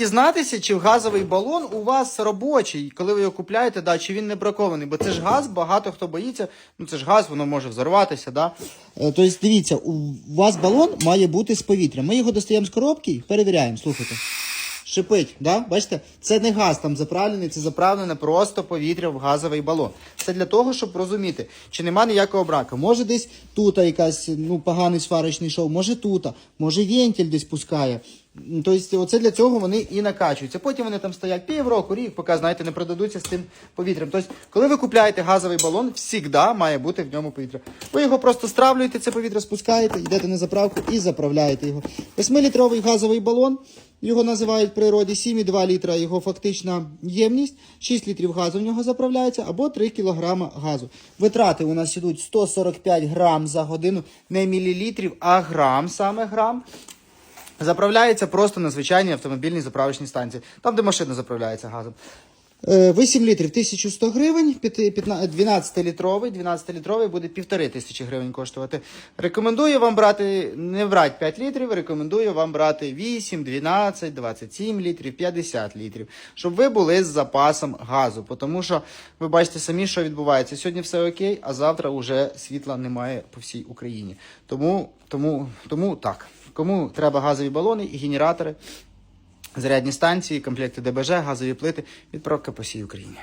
Дізнатися, чи газовий балон у вас робочий, коли ви його купляєте, да, чи він не бракований, бо це ж газ, багато хто боїться, ну це ж газ, воно може взорватися. Да? Е, Тобто, дивіться, у вас балон має бути з повітря. Ми його достаємо з коробки і перевіряємо. Слухайте. Шипить, да? бачите? Це не газ там заправлений, це заправлене просто повітря в газовий балон. Це для того, щоб розуміти, чи нема ніякого браку. Може десь тут якась ну, поганий сварочний шов, може тут, може вентиль десь пускає. Тобто, оце для цього вони і накачуються. Потім вони там стоять півроку, рік, поки знаєте, не продадуться з тим повітрям. Тобто, коли ви купляєте газовий балон, завжди має бути в ньому повітря. Ви його просто стравлюєте, це повітря спускаєте, йдете на заправку і заправляєте його. 8-літровий газовий балон. Його називають в природі 7,2 літра його фактична ємність, 6 літрів газу в нього заправляється або 3 кілограма газу. Витрати у нас ідуть 145 грам за годину, не мілілітрів, а грам саме грам. Заправляється просто на звичайній автомобільній заправочній станції, там, де машина заправляється газом. Е, 8 літрів 1100 гривень, 12-літровий, 12-літровий буде 1500 гривень коштувати. Рекомендую вам брати, не брати 5 літрів, рекомендую вам брати 8, 12, 27 літрів, 50 літрів, щоб ви були з запасом газу. Тому що ви бачите самі, що відбувається. Сьогодні все окей, а завтра вже світла немає по всій Україні. Тому, тому, тому так. Кому треба газові балони і генератори, зарядні станції, комплекти ДБЖ, газові плити, відправка по всій Україні.